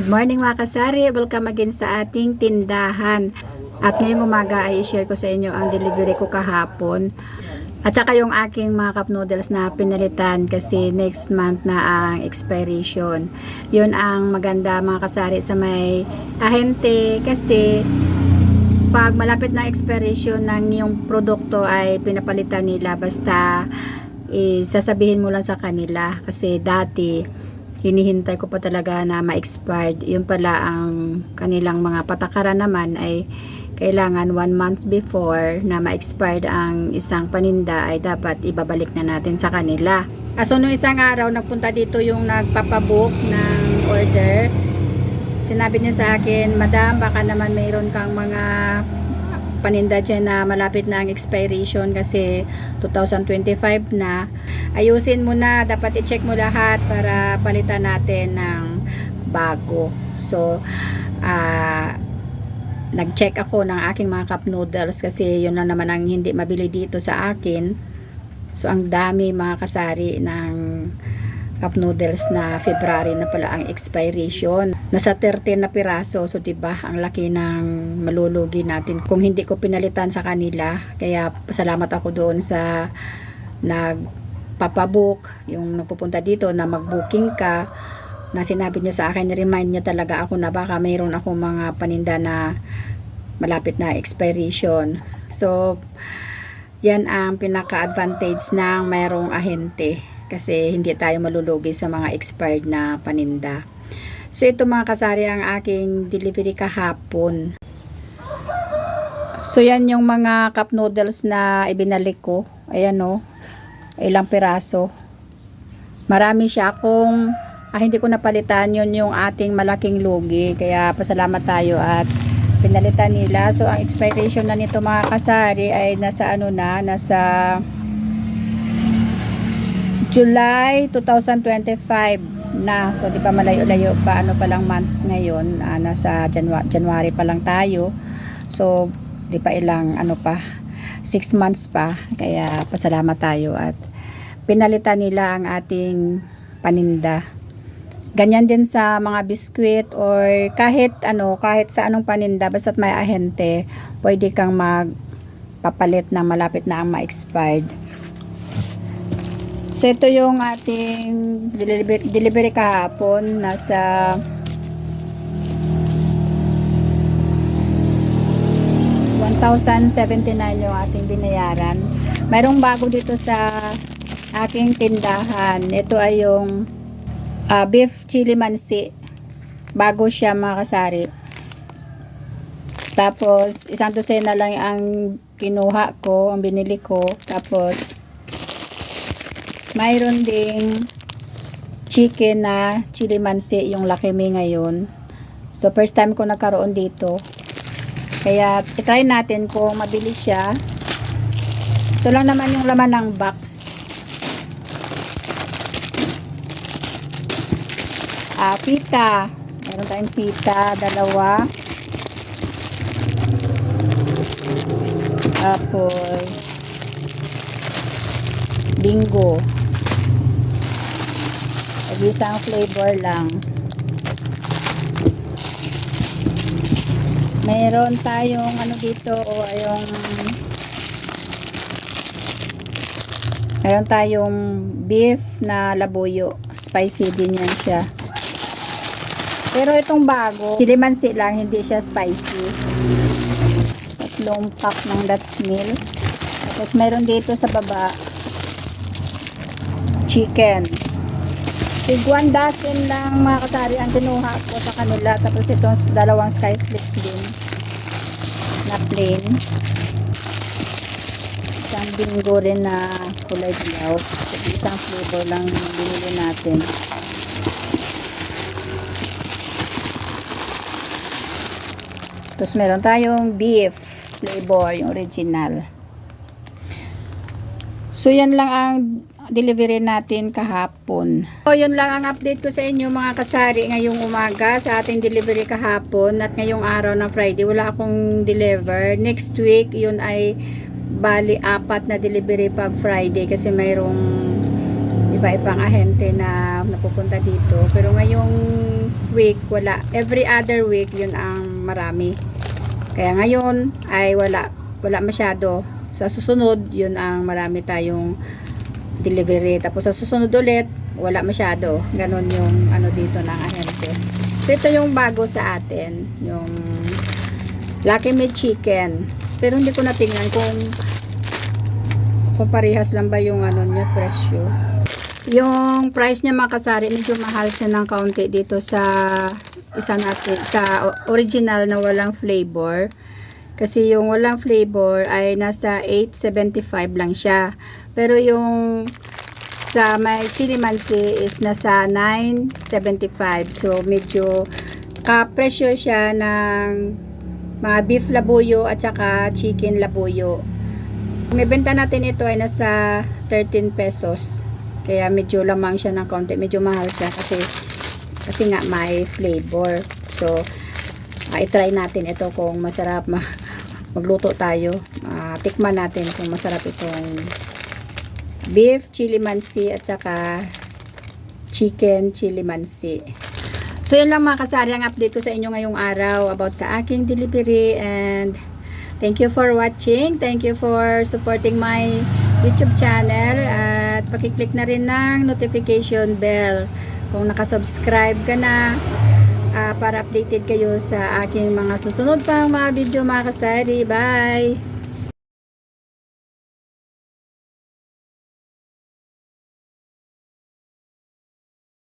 Good morning mga kasari. Welcome again sa ating tindahan. At ngayong umaga ay share ko sa inyo ang delivery ko kahapon. At saka yung aking mga cup noodles na pinalitan kasi next month na ang expiration. Yun ang maganda mga kasari sa may ahente kasi pag malapit na expiration ng yung produkto ay pinapalitan nila basta eh, sasabihin mo lang sa kanila kasi dati hinihintay ko pa talaga na ma-expired yun pala ang kanilang mga patakaran naman ay kailangan one month before na ma-expired ang isang paninda ay dapat ibabalik na natin sa kanila. Kaso nung isang araw nagpunta dito yung nagpapabook ng order sinabi niya sa akin, Madam, baka naman mayroon kang mga paninda dyan na malapit na ang expiration kasi 2025 na. Ayusin mo na, dapat i-check mo lahat para palitan natin ng bago. So, ah nag-check ako ng aking mga cup noodles kasi yun na naman ang hindi mabili dito sa akin. So, ang dami mga kasari ng cup noodles na February na pala ang expiration. Nasa 13 na piraso. So, 'di ba ang laki ng malulugi natin kung hindi ko pinalitan sa kanila. Kaya, pasalamat ako doon sa nagpapabook, yung nagpupunta dito na mag-booking ka na sinabi niya sa akin, remind niya talaga ako na baka mayroon ako mga paninda na malapit na expiration. So, yan ang pinaka-advantage ng mayroong ahente kasi hindi tayo malulugi sa mga expired na paninda. So, ito mga kasari ang aking delivery kahapon. So, yan yung mga cup noodles na ibinalik ko. Ayan o. Ilang piraso. Marami siya kung ah, hindi ko napalitan yun yung ating malaking lugi. Kaya pasalamat tayo at pinalitan nila. So, ang expiration na nito mga kasari ay nasa ano na, nasa July 2025 na. So, di pa malayo-layo pa. Ano pa lang months ngayon. Ah, nasa January, January pa lang tayo. So, di pa ilang ano pa. 6 months pa. Kaya pasalamat tayo at pinalitan nila ang ating paninda. Ganyan din sa mga biskwit or kahit ano, kahit sa anong paninda, basta't may ahente, pwede kang magpapalit na malapit na ang ma-expired. So, ito yung ating delivery, delivery kahapon. Nasa 1,079 yung ating binayaran. Mayroong bago dito sa aking tindahan. Ito ay yung ah, beef chili mansi. Bago siya mga kasari. Tapos, isang dosena lang ang kinuha ko, ang binili ko. Tapos, mayroon ding chicken na chili mansi, yung Lucky Me ngayon. So, first time ko nagkaroon dito. Kaya, itry natin kung mabili siya. Ito lang naman yung laman ng box. Ah, pita. Meron tayong pita, dalawa. Tapos, bingo. Isang flavor lang. Meron tayong ano dito o yung Meron tayong beef na labuyo. Spicy din yan siya. Pero itong bago, silimansi lang, hindi siya spicy. Tatlong pack ng Dutch meal. Tapos meron dito sa baba, chicken. Tig one dozen lang mga kasari ang kinuha ko sa kanila. Tapos itong dalawang skyflakes din na plain. Isang bingo rin na kulay dilaw. Isang flavor lang binili natin. Tapos meron tayong beef flavor, yung original. So, yan lang ang delivery natin kahapon. So, yun lang ang update ko sa inyo mga kasari ngayong umaga sa ating delivery kahapon at ngayong araw na Friday. Wala akong deliver. Next week, yun ay bali apat na delivery pag Friday kasi mayroong iba-ibang ahente na napupunta dito. Pero ngayong week, wala. Every other week, yun ang marami. Kaya ngayon ay wala. Wala masyado. Sa susunod, yun ang marami tayong delivery. Tapos sa susunod ulit, wala masyado. Ganon yung ano dito ng ahente. So ito yung bago sa atin. Yung Lucky Meat Chicken. Pero hindi ko natingnan kung kung parehas lang ba yung ano niya presyo. Yung price niya mga kasari, medyo mahal siya ng kaunti dito sa isa natin, sa original na walang flavor. Kasi yung walang flavor ay nasa 8.75 lang siya. Pero yung sa may chili mansi is nasa 9.75. So medyo ka-presyo siya ng mga beef labuyo at saka chicken labuyo. Ang natin ito ay nasa 13 pesos. Kaya medyo lamang siya ng konti. Medyo mahal siya kasi kasi nga may flavor. So, uh, i-try natin ito kung masarap ma magluto tayo. Ah, tikman natin kung masarap itong beef chili mansi at saka chicken chili mansi. So, yun lang mga kasari ang update ko sa inyo ngayong araw about sa aking delivery and thank you for watching. Thank you for supporting my YouTube channel at pakiclick na rin ng notification bell kung nakasubscribe ka na ah, para updated kayo sa aking mga susunod pang mga video mga kasari. Bye!